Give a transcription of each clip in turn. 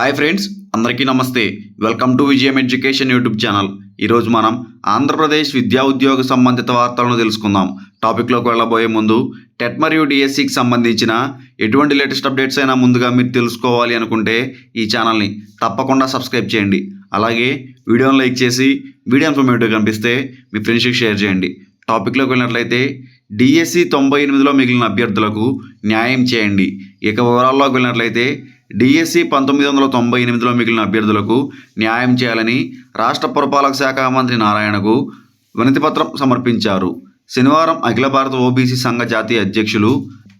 Hi friends అందరికీ నమస్తే. Welcome to Vijayam education YouTube channel. ఈరోజు మనం ఆంధ్రప్రదేశ్ విద్యా ఉద్యోగ సంబంధిత వార్తలను తెలుసుకుందాం. టాపిక్లోకి వెళ్ళబోయే ముందు టెట్ మరియు డిఎస్సికి సంబంధించిన ఎటువంటి లేటెస్ట్ అప్డేట్స్ అయినా ముందుగా మీరు తెలుసుకోవాలి అనుకుంటే ఈ ఛానల్ని తప్పకుండా సబ్స్క్రైబ్ చేయండి. అలాగే వీడియోని లైక్ చేసి వీడియో ఇన్ఫర్మేటివ్ కనిపిస్తే మీ ఫ్రెండ్స్కి షేర్ చేయండి. టాపిక్లోకి వెళ్ళినట్లయితే డిఎస్సి తొంభై ఎనిమిదిలో మిగిలిన అభ్యర్థులకు న్యాయం చేయండి. ఇక వివరాల్లోకి వెళ్ళినట్లయితే డిఎస్సి పంతొమ్మిది వందల తొంభై ఎనిమిదిలో మిగిలిన అభ్యర్థులకు న్యాయం చేయాలని రాష్ట్ర పురపాలక శాఖ మంత్రి నారాయణకు వినతిపత్రం సమర్పించారు. శనివారం అఖిల భారత ఓబీసీ సంఘ జాతీయ అధ్యక్షులు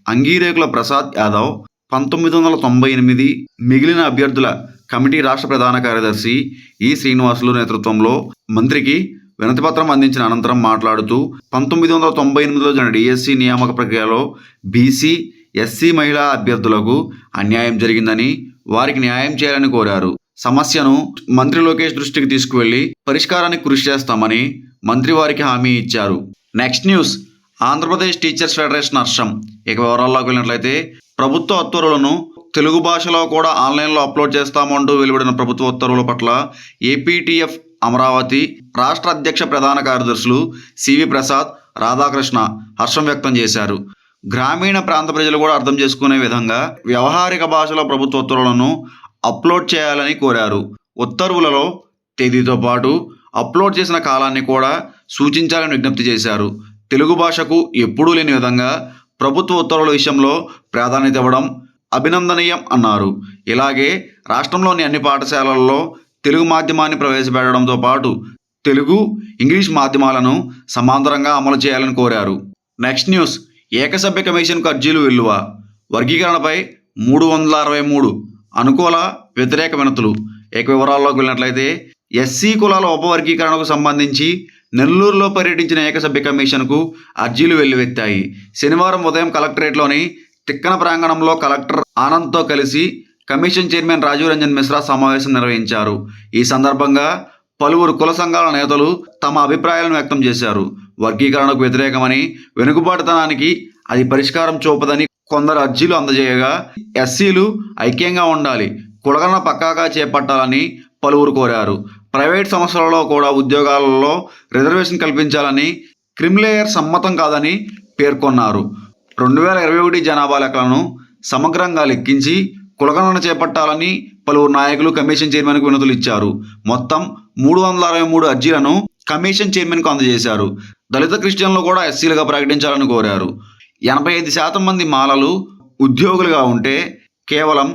అంగీరేకుల ప్రసాద్ యాదవ్ పంతొమ్మిది వందల తొంభై ఎనిమిది మిగిలిన అభ్యర్థుల కమిటీ రాష్ట్ర ప్రధాన కార్యదర్శి ఈ శ్రీనివాసులు నేతృత్వంలో మంత్రికి వినతిపత్రం అందించిన అనంతరం మాట్లాడుతూ పంతొమ్మిది వందల తొంభై ఎనిమిదిలో జరిగిన డిఎస్సి నియామక ప్రక్రియలో బీసీ ఎస్సీ మహిళా అభ్యర్థులకు అన్యాయం జరిగిందని వారికి న్యాయం చేయాలని కోరారు. సమస్యను మంత్రి లోకేష్ దృష్టికి తీసుకువెళ్ళి పరిష్కారానికి కృషి చేస్తామని మంత్రి వారికి హామీ ఇచ్చారు. Next news. Andhra Pradesh teachers federation హర్షం. ఇక వివరాల్లోకి వెళ్ళినట్లయితే ప్రభుత్వ ఉత్తర్వులను తెలుగు భాషలో కూడా ఆన్లైన్లో అప్లోడ్ చేస్తామంటూ వెలువడిన ప్రభుత్వ ఉత్తర్వుల పట్ల ఏపీటీఎఫ్ అమరావతి రాష్ట్ర అధ్యక్ష ప్రధాన కార్యదర్శులు సివి ప్రసాద్ రాధాకృష్ణ హర్షం వ్యక్తం చేశారు. గ్రామీణ ప్రాంత ప్రజలు కూడా అర్థం చేసుకునే విధంగా వ్యవహారిక భాషలో ప్రభుత్వ ఉత్తర్వులను అప్లోడ్ చేయాలని కోరారు. ఉత్తర్వులలో తేదీతో పాటు అప్లోడ్ చేసిన కాలాన్ని కూడా సూచించాలని విజ్ఞప్తి చేశారు. తెలుగు భాషకు ఎప్పుడూ లేని విధంగా ప్రభుత్వ ఉత్తర్వుల విషయంలో ప్రాధాన్యత ఇవ్వడం అభినందనీయం అన్నారు. ఇలాగే రాష్ట్రంలోని అన్ని పాఠశాలల్లో తెలుగు మాధ్యమాన్ని ప్రవేశపెట్టడంతో పాటు తెలుగు ఇంగ్లీష్ మాధ్యమాలను సమాంతరంగా అమలు చేయాలని కోరారు. Next news. ఏకసభ్య కమిషన్కు అర్జీలు విలువ వర్గీకరణపై మూడు వందల అరవై మూడు అనుకూల వ్యతిరేక వినతులు. ఏక వివరాల్లోకి వెళ్ళినట్లయితే ఎస్సీ కులాల ఉపవర్గీకరణకు సంబంధించి నెల్లూరులో పర్యటించిన ఏకసభ్య కమిషన్కు అర్జీలు వెల్లువెత్తాయి. శనివారం ఉదయం కలెక్టరేట్లోని తిక్కన ప్రాంగణంలో కలెక్టర్ ఆనంద్తో కలిసి కమిషన్ చైర్మన్ రాజీవ్ రంజన్ మిశ్రా సమావేశం నిర్వహించారు. ఈ సందర్భంగా పలువురు కుల సంఘాల నేతలు తమ అభిప్రాయాలను వ్యక్తం చేశారు. వర్గీకరణకు వ్యతిరేకమని వెనుకబాటుతనానికి అది పరిష్కారం చూపదని కొందరు అర్జీలు అందజేయగా ఎస్సీలు ఐక్యంగా ఉండాలి కులగణన పక్కాగా చేపట్టాలని పలువురు కోరారు. ప్రైవేట్ సంస్థలలో కూడా ఉద్యోగాలలో రిజర్వేషన్ కల్పించాలని క్రిమిలేయర్ సమ్మతం కాదని పేర్కొన్నారు. రెండు వేల ఇరవై ఒకటి జనాభా లెక్కలను సమగ్రంగా లెక్కించి కులగణన చేపట్టాలని పలువురు నాయకులు కమిషన్ చైర్మన్కు వినతులు ఇచ్చారు. మొత్తం మూడు వందల అరవై మూడు అర్జీలను కమిషన్ చైర్మన్కు అందజేశారు. దళిత క్రిస్టియన్లు కూడా ఎస్సీలుగా ప్రకటించాలని కోరారు. ఎనభై ఐదు శాతం మంది మాలలు ఉద్యోగులుగా ఉంటే కేవలం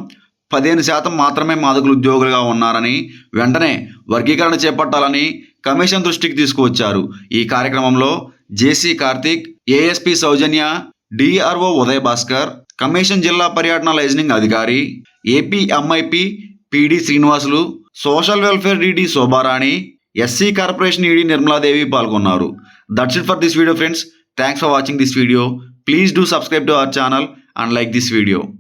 పదిహేను శాతం మాత్రమే మాదకులు ఉద్యోగులుగా ఉన్నారని వెంటనే వర్గీకరణ చేపట్టాలని కమిషన్ దృష్టికి తీసుకువచ్చారు. ఈ కార్యక్రమంలో JC Karthik ASP Soujanya DRO Uday Bhaskar commission జిల్లా పర్యటన లైజనింగ్ అధికారి AP MIP PD Srinivasulu social welfare DD Shobharani SC corporation ED Nirmaladevi పాల్గొన్నారు. That's it for this video friends. Thanks for watching this video. Please do subscribe to our channel and like this video.